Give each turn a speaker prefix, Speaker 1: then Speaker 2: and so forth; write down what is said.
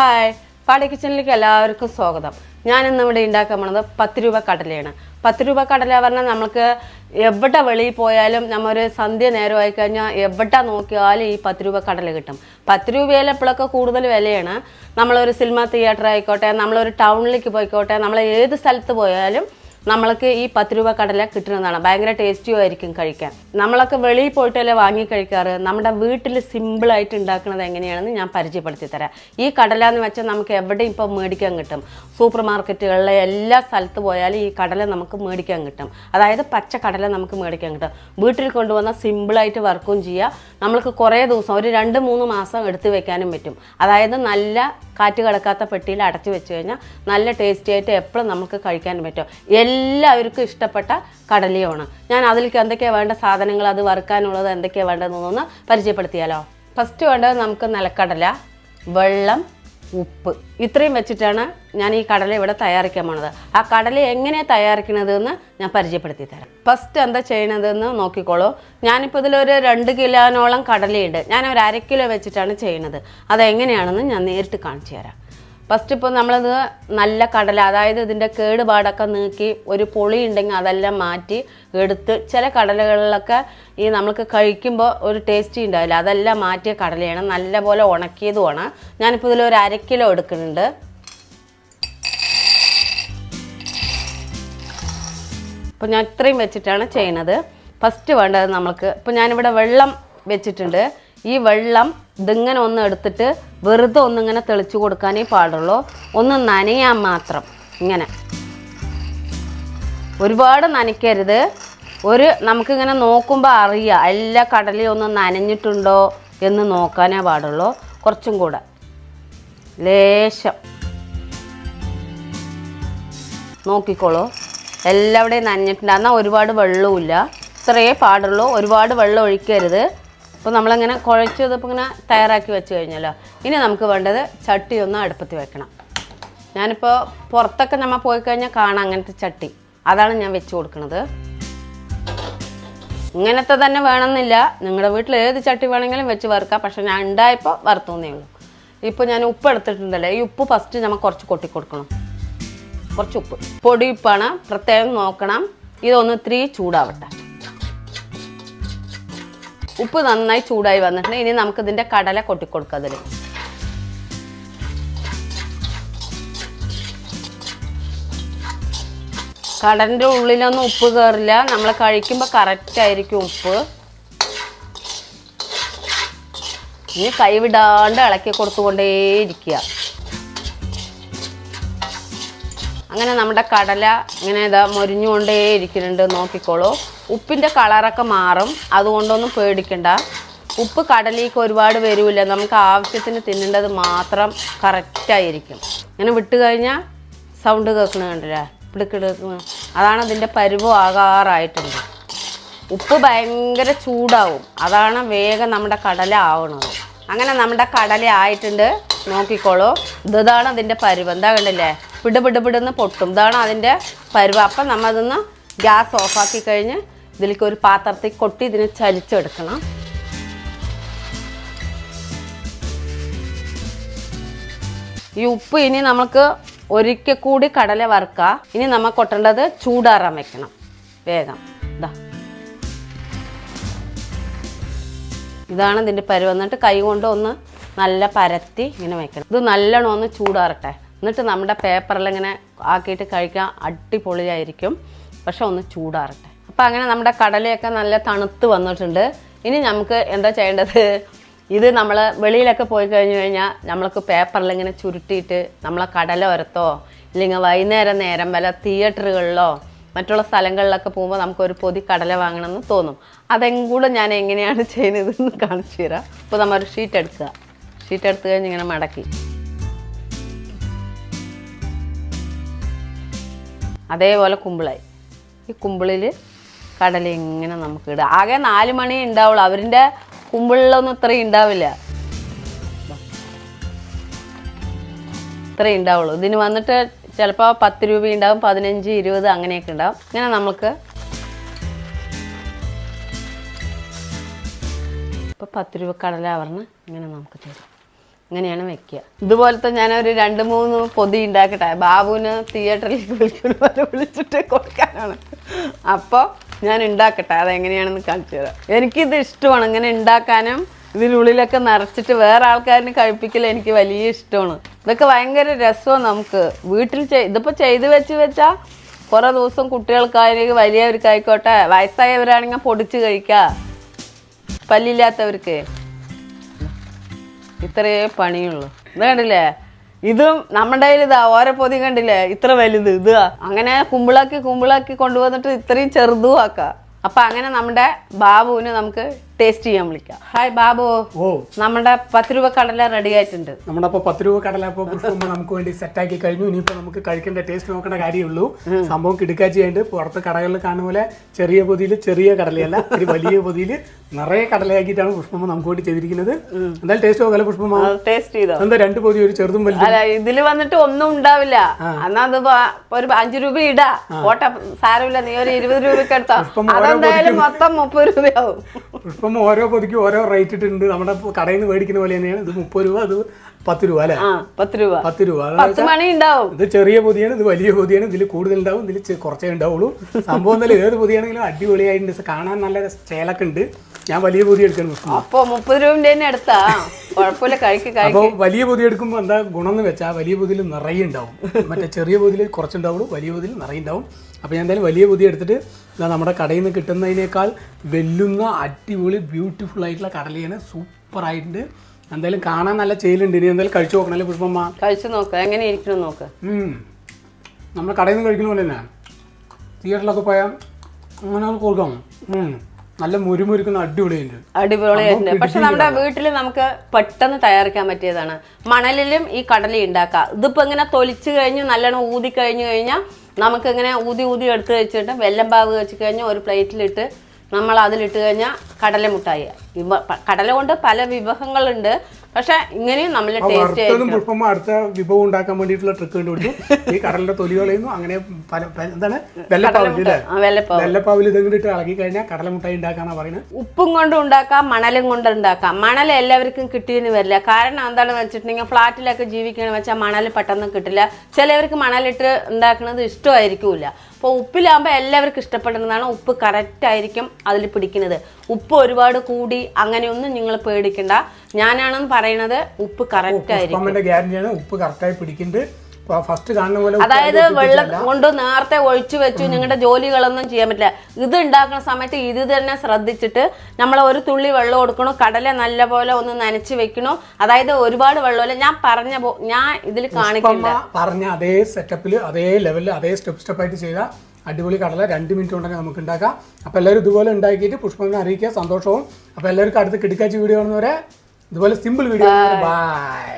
Speaker 1: Hi. പാടി കിച്ചണിലേക്ക് എല്ലാവർക്കും സ്വാഗതം. ഞാൻ ഇന്ന് ഇവിടെ ഉണ്ടാക്കാൻ പോണത് പത്ത് രൂപ കടലയാണ്. പത്ത് രൂപ കടല പറഞ്ഞാൽ നമ്മൾക്ക് എവിടെ വെളിയിൽ പോയാലും നമ്മൊരു സന്ധ്യ നേരമായി കഴിഞ്ഞാൽ എവിടെ നോക്കിയാലും ഈ പത്ത് രൂപ കടല കിട്ടും. പത്ത് രൂപയിൽ എപ്പോഴൊക്കെ കൂടുതൽ വിലയാണ്? നമ്മളൊരു സിനിമ തിയേറ്റർ ആയിക്കോട്ടെ നമ്മളൊരു ടൗണിലേക്ക് പോയിക്കോട്ടെ നമ്മൾ ഏത് സ്ഥലത്ത് പോയാലും നമ്മൾക്ക് ഈ പത്ത് രൂപ കടല കിട്ടുന്നതാണ്. ഭയങ്കര ടേസ്റ്റിയോ ആയിരിക്കും കഴിക്കാൻ. നമ്മളൊക്കെ വെളിയിൽ പോയിട്ടല്ലേ വാങ്ങി കഴിക്കാറ്? നമ്മുടെ വീട്ടിൽ സിമ്പിളായിട്ട് ഉണ്ടാക്കുന്നത് എങ്ങനെയാണെന്ന് ഞാൻ പരിചയപ്പെടുത്തി തരാം. ഈ കടല എന്ന് വെച്ചാൽ നമുക്ക് എവിടെയും ഇപ്പോൾ മേടിക്കാൻ കിട്ടും. സൂപ്പർ മാർക്കറ്റുകളിലെ എല്ലാ സ്ഥലത്ത് പോയാലും ഈ കടല നമുക്ക് മേടിക്കാൻ കിട്ടും. അതായത് പച്ച കടല നമുക്ക് മേടിക്കാൻ കിട്ടും. വീട്ടിൽ കൊണ്ടുവന്ന സിമ്പിളായിട്ട് വർക്കും ചെയ്യാം. നമ്മൾക്ക് കുറേ ദിവസം ഒരു രണ്ട് മൂന്ന് മാസം എടുത്ത് വെക്കാനും പറ്റും. അതായത് നല്ല കാറ്റ് കിടക്കാത്ത പെട്ടിയിൽ അടച്ചു വെച്ച് കഴിഞ്ഞാൽ നല്ല ടേസ്റ്റി ആയിട്ട് എപ്പോഴും നമുക്ക് കഴിക്കാനും പറ്റും. എല്ലാവർക്കും ഇഷ്ടപ്പെട്ട കടലയുമാണ് ഞാൻ അതിലേക്ക് എന്തൊക്കെയാണ് വേണ്ട സാധനങ്ങൾ അത് വറുക്കാനുള്ളത് എന്തൊക്കെയാണ് വേണ്ടതെന്നൊന്ന് പരിചയപ്പെടുത്തിയാലോ? ഫസ്റ്റ് വേണ്ടത് നമുക്ക് നിലക്കടല വെള്ളം ഉപ്പ്. ഇത്രയും വെച്ചിട്ടാണ് ഞാൻ ഈ കടല ഇവിടെ തയ്യാറാക്കാൻ പോണത്. ആ കടല എങ്ങനെ തയ്യാറാക്കണതെന്ന് ഞാൻ പരിചയപ്പെടുത്തി തരാം. ഫസ്റ്റ് എന്താ ചെയ്യണതെന്ന് നോക്കിക്കോളൂ. ഞാനിപ്പോൾ ഇതിലൊരു രണ്ട് കിലോനോളം കടലയുണ്ട്. ഞാൻ ഒരു അര കിലോ വെച്ചിട്ടാണ് ചെയ്യണത്. അതെങ്ങനെയാണെന്ന് ഞാൻ നേരിട്ട് കാണിച്ചു തരാം. ഫസ്റ്റ് ഇപ്പോൾ നമ്മളത് നല്ല കടല അതായത് ഇതിന്റെ കേടുപാടൊക്കെ നീക്കി ഒരു പൊളി ഉണ്ടെങ്കിൽ അതെല്ലാം മാറ്റി എടുത്ത് ചില കടലകളിലൊക്കെ ഈ നമുക്ക് കഴിക്കുമ്പോൾ ഒരു ടേസ്റ്റി ഉണ്ടാവില്ല അതെല്ലാം മാറ്റിയ കടലയാണ്. നല്ലപോലെ ഉണക്കിയതുമാണ്. ഞാനിപ്പോൾ ഇതിലൊരു അര കിലോ എടുക്കുന്നുണ്ട്. അപ്പോൾ ഞാൻ ഇത്രയും വെച്ചിട്ടാണ് ചെയ്യണത് ഫസ്റ്റ് വേണ്ടത് നമ്മൾക്ക്. ഇപ്പോൾ ഞാനിവിടെ വെള്ളം വെച്ചിട്ടുണ്ട്. ഈ വെള്ളം ഇതിങ്ങനെ ഒന്ന് എടുത്തിട്ട് വെറുതെ ഒന്നിങ്ങനെ തെളിച്ചു കൊടുക്കാനേ പാടുള്ളൂ. ഒന്ന് നനയാൻ മാത്രം. ഇങ്ങനെ. ഒരുപാട് നനയ്ക്കരുത്. ഒരു നമുക്കിങ്ങനെ നോക്കുമ്പോൾ അറിയാം എല്ലാ കടലയും ഒന്ന് നനഞ്ഞിട്ടുണ്ടോ എന്ന് നോക്കാനേ പാടുള്ളൂ. കുറച്ചും കൂടെ. ലേശം. നോക്കിക്കോളൂ. എല്ലാവിടെയും നനഞ്ഞിട്ടുണ്ട്. ഒരുപാട് വെള്ളവുമില്ല. ഇത്രയേ പാടുള്ളൂ. ഒരുപാട് വെള്ളം ഒഴിക്കരുത്. അപ്പോൾ നമ്മളങ്ങനെ കുഴച്ച് ഇതിപ്പോൾ ഇങ്ങനെ തയ്യാറാക്കി വെച്ച് കഴിഞ്ഞല്ലോ. ഇനി നമുക്ക് വേണ്ടത് ചട്ടി ഒന്ന് അടുപ്പത്ത് വെക്കണം. ഞാനിപ്പോൾ പുറത്തൊക്കെ നമ്മൾ പോയി കഴിഞ്ഞാൽ കാണാം അങ്ങനത്തെ ചട്ടി. അതാണ് ഞാൻ വെച്ച് കൊടുക്കുന്നത് ഇങ്ങനത്തെ തന്നെ വേണമെന്നില്ല. നിങ്ങളുടെ വീട്ടിൽ ഏത് ചട്ടി വേണമെങ്കിലും വെച്ച് വറുക്കാം. പക്ഷെ ഞാൻ ഉണ്ടായപ്പോൾ വറുത്തുന്നേ ഉള്ളൂ. ഇപ്പോൾ ഞാൻ ഉപ്പ് എടുത്തിട്ടുണ്ടല്ലോ. ഈ ഉപ്പ് ഫസ്റ്റ് നമ്മൾ കുറച്ച് കൊട്ടി കൊടുക്കണം. കുറച്ച് ഉപ്പ്. പൊടി ഉപ്പാണ്. പ്രത്യേകം നോക്കണം. ഇതൊന്ന് ഇത്തിരി ചൂടാവട്ടെ. ഉപ്പ് നന്നായി ചൂടായി വന്നിട്ടുണ്ട്. ഇനി നമുക്ക് ഇതിന്റെ കടല കൊട്ടിക്കൊടുക്കാം അതിൽ കടലിന്റെ ഉള്ളിലൊന്നും ഉപ്പ് കയറില്ല നമ്മൾ കഴിക്കുമ്പോൾ കറക്റ്റ് ആയിരിക്കും ഉപ്പ്. ഇനി കൈവിടാണ്ട് ഇളക്കി കൊടുത്തുകൊണ്ടേയിരിക്കുക അങ്ങനെ നമ്മുടെ കടല ഇങ്ങനെ ഇതാ മൊരിഞ്ഞുകൊണ്ടേ ഇരിക്കുന്നുണ്ട്. നോക്കിക്കോളൂ. ഉപ്പിന്റെ കളറൊക്കെ മാറും. അതുകൊണ്ടൊന്നും പേടിക്കണ്ട. ഉപ്പ് കടലേക്ക് ഒരുപാട് വരില്ല നമുക്ക് ആവശ്യത്തിന് തിന്നേണ്ടത് മാത്രം കറക്റ്റായിരിക്കും ഇങ്ങനെ വിട്ട് കഴിഞ്ഞാൽ സൗണ്ട് കേൾക്കണ കണ്ടില്ലേ? പിടിക്കെടുക്കുന്ന അതാണ് അതിന്റെ പരുവം ആകാറായിട്ടുണ്ട്. ഉപ്പ് ഭയങ്കര ചൂടാവും. അതാണ് വേഗം നമ്മുടെ കടല ആവണത്. അങ്ങനെ നമ്മുടെ കടല ആയിട്ടുണ്ട്. നോക്കിക്കോളൂ. ഇതാണ് അതിന്റെ പരുവ്. എന്താ കണ്ടില്ലേ? പിടുപിടുപിടുന്ന് പിട് പിടുന്ന് പൊട്ടും. ഇതാണ് അതിന്റെ പരുവ്. അപ്പം നമ്മൾ അതൊന്ന് ഗ്യാസ് ഓഫാക്കി കഴിഞ്ഞ് ഇതിലേക്ക് ഒരു പാത്രത്തിൽ കൊട്ടി ഇതിനെ ചലിച്ചെടുക്കണം. ഈ ഉപ്പ് ഇനി നമുക്ക് ഒരിക്കൽ കൂടി കടല വറുക്കുക. ഇനി നമ്മൾ കൊട്ടേണ്ടത് ചൂടാറാൻ വെക്കണം. വേഗം. ഇതാ ഇതാണ് ഇതിന്റെ പരുവം. എന്നിട്ട് കൈ കൊണ്ട് ഒന്ന് നല്ല പരത്തി ഇങ്ങനെ വെക്കണം. ഇത് നല്ലോണം ഒന്ന് ചൂടാറട്ടെ. എന്നിട്ട് നമ്മുടെ പേപ്പറിൽ ഇങ്ങനെ ആക്കിയിട്ട് കഴിക്കാൻ അടിപൊളിയായിരിക്കും. പക്ഷെ ഒന്ന് ചൂടാറട്ടെ. അപ്പം അങ്ങനെ നമ്മുടെ കടലയൊക്കെ നല്ല തണുത്ത് വന്നിട്ടുണ്ട്. ഇനി നമുക്ക് എന്താ ചെയ്യേണ്ടത്? ഇത് നമ്മൾ വെളിയിലൊക്കെ പോയി കഴിഞ്ഞു കഴിഞ്ഞാൽ നമ്മൾക്ക് പേപ്പറിൽ ഇങ്ങനെ ചുരുട്ടിയിട്ട് നമ്മളെ കടല ഉരത്തോ ഇല്ലെങ്കിൽ വൈകുന്നേരം നേരം വല്ല തിയേറ്ററുകളിലോ മറ്റുള്ള സ്ഥലങ്ങളിലൊക്കെ പോകുമ്പോൾ നമുക്കൊരു പൊതി കടല വാങ്ങണമെന്ന് തോന്നും. അതെങ്കൂടെ ഞാൻ എങ്ങനെയാണ് ചെയ്യുന്നതെന്ന് കാണിച്ചു തരാം. ഇപ്പോൾ നമ്മൾ ഒരു ഷീറ്റ് എടുക്കുക. ഷീറ്റ് എടുത്ത് കഴിഞ്ഞ് ഇങ്ങനെ മടക്കി. അതേപോലെ കുമ്പിളായി. ഈ കുമ്പിളിൽ കടല എങ്ങനെ നമുക്ക് ഇടാം. ആകെ നാല് മണി ഉണ്ടാവുള്ളൂ. അവരിന്റെ കുമ്പിളിലൊന്നും ഇത്രയും ഉണ്ടാവില്ല. ഇത്രയും ഉണ്ടാവുള്ളൂ. ഇതിന് വന്നിട്ട് ചിലപ്പോൾ പത്ത് രൂപ ഉണ്ടാവും പതിനഞ്ച് ഇരുപത് അങ്ങനെയൊക്കെ ഉണ്ടാവും. ഇങ്ങനെ നമുക്ക് ഇപ്പോൾ പത്ത് രൂപ കടല പറഞ്ഞ് ഇങ്ങനെ നമുക്ക് തരും. ഇങ്ങനെയാണ് വെക്കുക. ഇതുപോലത്തെ ഞാനൊരു രണ്ട് മൂന്ന് പൊതി ഉണ്ടാക്കട്ടെ. ബാബുവിന് തിയേറ്ററിൽ വിളിച്ചിട്ട് കൊടുക്കാനാണ്. അപ്പോൾ ഞാൻ ഉണ്ടാക്കട്ടെ അതെങ്ങനെയാണെന്ന് കാണിച്ചു തരാം. എനിക്കിത് ഇഷ്ടമാണ് ഇങ്ങനെ ഉണ്ടാക്കാനും ഇതിനുള്ളിലൊക്കെ നിറച്ചിട്ട് വേറെ ആൾക്കാരിന് കഴിപ്പിക്കൽ എനിക്ക് വലിയ ഇഷ്ടമാണ്. ഇതൊക്കെ ഭയങ്കര രസമാണ് നമുക്ക്. വീട്ടിൽ ചെയ് ഇതിപ്പോൾ ചെയ്ത് വെച്ച് വെച്ചാൽ കുറേ ദിവസം കുട്ടികൾക്കായാലും വലിയവർക്കായിക്കോട്ടെ വയസ്സായവരാണെങ്കിൽ പൊടിച്ച് കഴിക്കുക പല്ലില്ലാത്തവർക്ക് ഇത്രയേ പണിയുള്ളൂ. ഇത് കണ്ടില്ലേ? ഇതും നമ്മുടെ കയ്യിൽ ഇതാ ഓരോ പൊതി കണ്ടില്ലേ? ഇത്ര വലുത് ഇത് അങ്ങനെ കുമ്പിളാക്കി കുമ്പിളാക്കി കൊണ്ടുവന്നിട്ട് ഇത്രയും ചെറുതും ആക്കാം. അപ്പൊ അങ്ങനെ നമ്മുടെ ബാബുവിന് നമുക്ക് ടേസ്റ്റ് ചെയ്യാൻ വിളിക്കാം. ഹായ് ബാബു.
Speaker 2: ഓ.
Speaker 1: നമ്മുടെ പത്ത് രൂപ കടല റെഡി ആയിട്ടുണ്ട്.
Speaker 2: നമ്മുടെ അപ്പൊ പത്ത് രൂപ കടല നമുക്ക് വേണ്ടി സെറ്റ് ആക്കി കഴിഞ്ഞു. ഇനിയിപ്പോ നമുക്ക് കഴിക്കേണ്ട ടേസ്റ്റ് നോക്കേണ്ട കാര്യമുള്ളൂ. സംഭവം കിടക്കാച്ചിയുണ്ട് പുറത്ത് കടകളിൽ കാണുന്ന പോലെ ചെറിയ പൊതിയിൽ ചെറിയ കടലയല്ല ഒരു വലിയ പൊതിയിൽ നിറയെ കടലയാക്കിയിട്ടാണ് പുഷ്പമ്മ നമുക്ക് വേണ്ടി ചെയ്തിരിക്കുന്നത്. എന്തായാലും ടേസ്റ്റ് നോക്കല്ലേ പുഷ്പമ്മ
Speaker 1: ടേസ്റ്റ് ചെയ്തോ?
Speaker 2: എന്താ രണ്ട് പൊതി ഒരു ചെറുതും
Speaker 1: വലിയ ഇതിൽ വന്നിട്ട് ഒന്നും ഉണ്ടാവില്ല. എന്നാ അത് ഒരു അഞ്ചു രൂപ ഇടാ. ഓട്ടം സാരമില്ല നീ ഒരു ഇരുപത് രൂപ എടുത്തോ. അതെന്തായാലും മൊത്തം മുപ്പത് രൂപയാവും.
Speaker 2: പുഷ്പമ്മ ഓരോ പൊതിക്ക് ഓരോ റേറ്റ് ഇട്ടുണ്ട് നമ്മുടെ കടയിൽ നിന്ന് മേടിക്കുന്ന പോലെ തന്നെയാണ്. ഇത് മുപ്പത് രൂപ അത് പത്ത് രൂപ അല്ലേ?
Speaker 1: പത്ത് രൂപ.
Speaker 2: പത്ത് രൂപ. ഇത് ചെറിയ പൊതിയാണ് ഇത് വലിയ പൊതിയാണ് ഇതിൽ കൂടുതൽ ഉണ്ടാവും ഇതിൽ കുറച്ചേ ഉണ്ടാവുള്ളൂ. സംഭവം എന്നല്ല ഏത് പൊതിയാണെങ്കിലും അടിപൊളിയായിട്ടുണ്ട്. കാണാൻ നല്ല ചേലൊക്കെ ഉണ്ട്. ഞാൻ വലിയ പൊതി എടുക്കണം
Speaker 1: അപ്പൊ മുപ്പത് രൂപന്റെ തന്നെ എടുത്താ. കുഴപ്പമില്ല കഴിക്ക്
Speaker 2: അപ്പോൾ വലിയ പൊതി എടുക്കുമ്പോൾ എന്താ ഗുണം എന്ന് വെച്ചാൽ വലിയ പൊതിയിൽ നിറയെ ഉണ്ടാവും. മറ്റേ ചെറിയ പൊതിയിൽ കുറച്ചുണ്ടാവുള്ളൂ വലിയ പൊതിയിൽ നിറയെ ഉണ്ടാവും. അപ്പോൾ ഞാൻ എന്തായാലും വലിയ പൊതി എടുത്തിട്ട് നമ്മുടെ കടയിൽ നിന്ന് കിട്ടുന്നതിനേക്കാൾ വെല്ലുന്ന അടിപൊളി ബ്യൂട്ടിഫുൾ ആയിട്ടുള്ള കടലയാണ് സൂപ്പർ ആയിട്ടുണ്ട് എന്തായാലും കാണാൻ നല്ല ചെയ്യലുണ്ട് ഇനി എന്തായാലും കഴിച്ചു നോക്കണല്ലേ പുഷ്പമ്മ?
Speaker 1: കഴിച്ചു നോക്ക്. എങ്ങനെ ഇരിക്കണം നോക്ക്.
Speaker 2: നമ്മുടെ നമ്മൾ കടയിൽ നിന്ന് കഴിക്കുന്ന പോലെ തന്നെ. തിയേറ്ററിലൊക്കെ പോയാൽ അങ്ങനെ കൊടുക്കാം. നല്ല മുരുമുരുക്കുന്ന അടിപൊളിയുണ്ട്.
Speaker 1: അടിപൊളിയായിട്ടുണ്ട് പക്ഷെ നമ്മുടെ വീട്ടിൽ നമുക്ക് പെട്ടെന്ന് തയ്യാറാക്കാൻ പറ്റിയതാണ്. മണലിലും ഈ കടല ഉണ്ടാക്കാം. ഇതിപ്പോ ഇങ്ങനെ തൊലിച്ചു കഴിഞ്ഞ് നല്ലോണം ഊതി കഴിഞ്ഞു കഴിഞ്ഞാൽ നമുക്ക് ഇങ്ങനെ ഊതി ഊതി എടുത്ത് വെച്ചിട്ട് വെല്ലം പാവ് വെച്ച് കഴിഞ്ഞാൽ ഒരു പ്ലേറ്റിലിട്ട് നമ്മൾ അതിലിട്ട് കഴിഞ്ഞാൽ കടല മുട്ടായി വിഭ കടല കൊണ്ട് പല വിഭവങ്ങളുണ്ട്. പക്ഷെ ഇങ്ങനെയും നമ്മൾ ടേസ്റ്റ്
Speaker 2: പുഷ്പമ്മ അടുത്ത വിഭവം ഉണ്ടാക്കാൻ വേണ്ടിയിട്ടുള്ള ട്രിക്ക് കണ്ടുപിടിച്ചു. ഈ കടലിന്റെ തൊലി കളയുന്നു. അങ്ങനെ പല എന്താണ്? വെള്ളപ്പാവിൽ അല്ലേ
Speaker 1: ആ വെല്ലപ്പാവ്
Speaker 2: വെള്ളപ്പാവിൽ ഇതെങ്കിലും ഇട്ട് ഇളകി കഴിഞ്ഞാൽ കടലമുട്ടായി ഉണ്ടാക്കാന്നാ പറയുന്നത്.
Speaker 1: ഉപ്പും കൊണ്ട് ഉണ്ടാക്കാം മണലും കൊണ്ട് ഉണ്ടാക്കാം. മണൽ എല്ലാവർക്കും കിട്ടിയെന്ന് വരില്ല. കാരണം എന്താണെന്ന് വെച്ചിട്ടുണ്ടെങ്കിൽ ഫ്ലാറ്റിലൊക്കെ ജീവിക്കണമെന്ന് വെച്ചാൽ മണൽ പെട്ടെന്ന് കിട്ടില്ല. ചിലവർക്ക് മണലിട്ട് ഉണ്ടാക്കുന്നത് ഇഷ്ടമായിരിക്കില്ല അപ്പോൾ ഉപ്പിലാകുമ്പോൾ എല്ലാവർക്കും ഇഷ്ടപ്പെടുന്നതാണ് ഉപ്പ് കറക്റ്റ് ആയിരിക്കും അതിൽ പിടിക്കുന്നത്. ഉപ്പ് ഒരുപാട് കൂടി അങ്ങനെയൊന്നും നിങ്ങൾ പേടിക്കണ്ട. ഞാനാണെന്ന് പറയുന്നത് ഉപ്പ് കറക്റ്റ് ആയിരിക്കും.
Speaker 2: ഗ്യാരണ്ടിയാണ് ഉപ്പ് കറക്റ്റായി പിടിക്കുന്നുണ്ട് ഫസ്റ്റ് കാണുന്ന പോലെ
Speaker 1: അതായത് വെള്ളം കൊണ്ട് നേരത്തെ ഒഴിച്ചു വെച്ചു. നിങ്ങളുടെ ജോലികളൊന്നും ചെയ്യാൻ പറ്റില്ല. ഇത് ഉണ്ടാക്കുന്ന സമയത്ത് ഇത് തന്നെ ശ്രദ്ധിച്ചിട്ട് നമ്മൾ ഒരു തുള്ളി വെള്ളം കൊടുക്കണോ. കടല നല്ലപോലെ ഒന്ന് നനച്ച് വെക്കണോ. അതായത് ഒരുപാട് വെള്ളമല്ല ഞാൻ പറഞ്ഞ ഞാൻ ഇതിൽ കാണിക്കില്ല.
Speaker 2: പറഞ്ഞ അതേ സെറ്റപ്പിൽ അതേ ലെവലിൽ അതേ സ്റ്റെപ്പ് സ്റ്റെപ്പായിട്ട് ചെയ്ത അടിപൊളി കടല രണ്ട് മിനിറ്റ് കൊണ്ടൊക്കെ നമുക്ക് ഉണ്ടാക്കാം അപ്പോൾ എല്ലാവരും ഇതുപോലെ ഉണ്ടാക്കിയിട്ട് പുഷ്പങ്ങൾ അറിയിക്കുക. സന്തോഷവും. അപ്പോൾ എല്ലാവർക്കും അടുത്ത കിടക്കാച്ചി വീഡിയോ കാണുന്നവരെ ഇതുപോലെ സിമ്പിൾ വീഡിയോ ബൈ